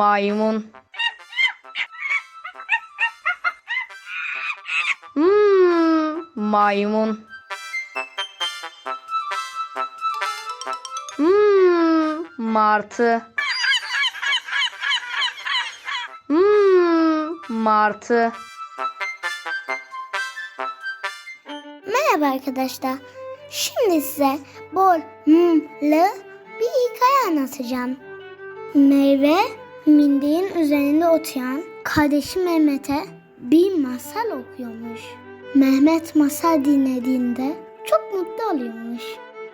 maymun Hmm, maymun Hmm, martı Hmm, martı Merhaba arkadaşlar. Şimdi size bol mumlu bir hikaye anlatacağım. Meyve mindiğin üzerinde oturan kardeşi Mehmet'e bir masal okuyormuş. Mehmet masal dinlediğinde çok mutlu oluyormuş.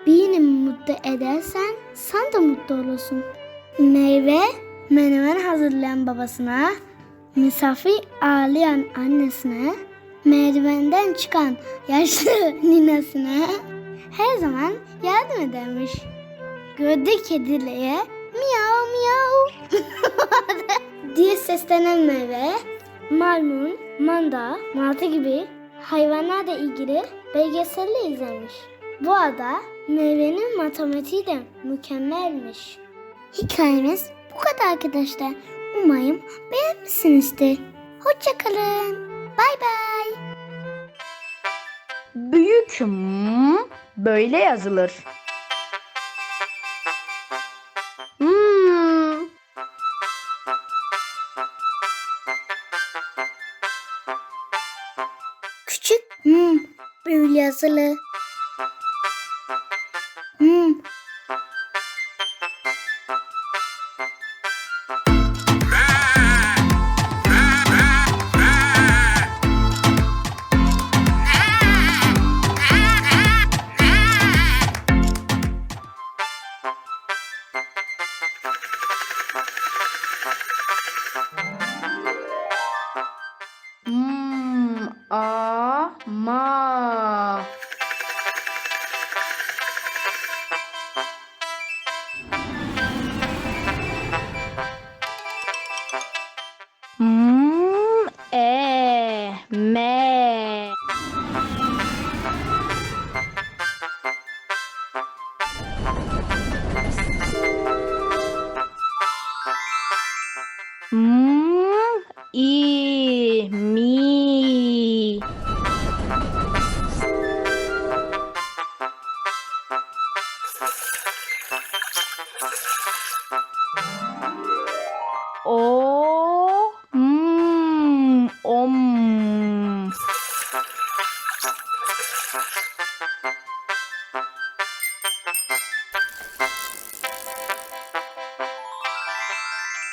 Birini mutlu edersen sen de mutlu olursun. Meyve menemen hazırlayan babasına, misafir ağlayan annesine, merdivenden çıkan yaşlı ninesine her zaman yardım edermiş. Miyav miyav diye seslenen meyve, maymun, manda, martı gibi hayvanlarla ilgili belgeselleri izlemiş. Bu arada meyvenin matematiği de mükemmelmiş. Hikayemiz bu kadar arkadaşlar. Umarım beğenmişsinizdir. Hoşçakalın. Bay bay. Büyük M böyle yazılır. Böyle yazılı. Hmm. Hmm. A ma. I mi. O mm, om.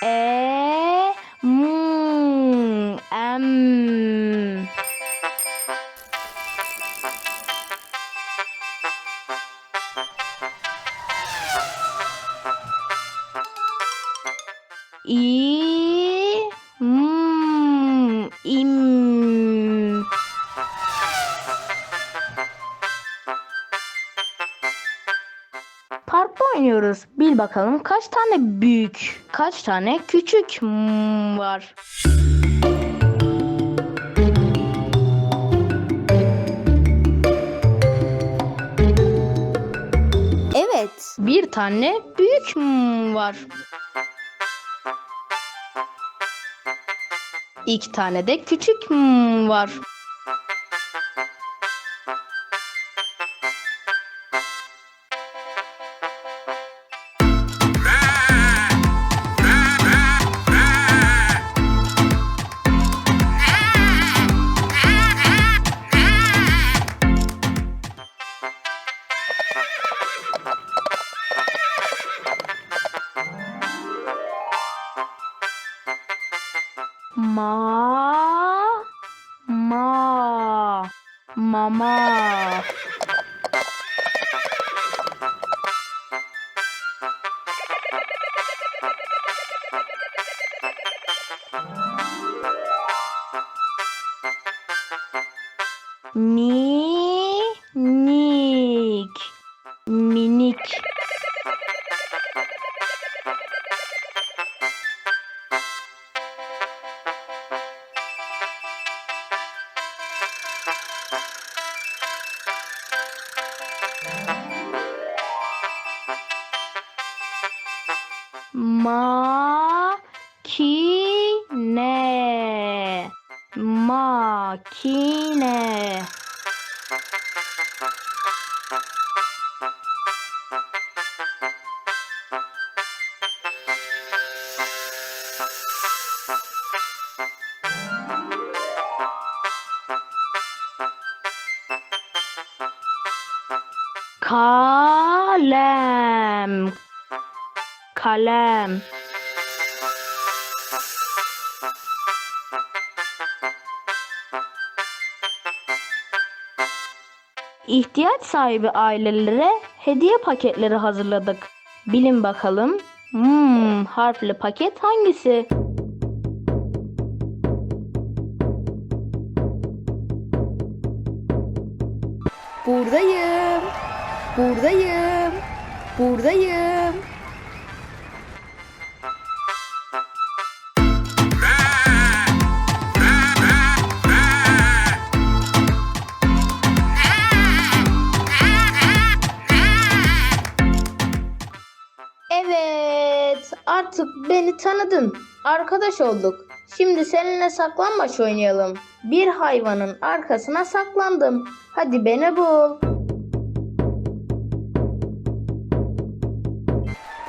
E İ mm, im. Parkta oynuyoruz. Bil bakalım kaç tane büyük, kaç tane küçük mm var. Evet, bir tane büyük mm var. İki tane de küçük mm var. Mama. Mama. Me. Kalem. Kalem. İhtiyaç sahibi ailelere hediye paketleri hazırladık. Bilin bakalım. Hmm, harfli paket hangisi? Buradayım. Buradayım. Buradayım. Evet, artık beni tanıdın. Arkadaş olduk. Şimdi seninle saklanmaç oynayalım. Bir hayvanın arkasına saklandım. Hadi beni bul.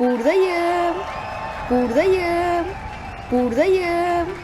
Buradayım. Buradayım. Buradayım.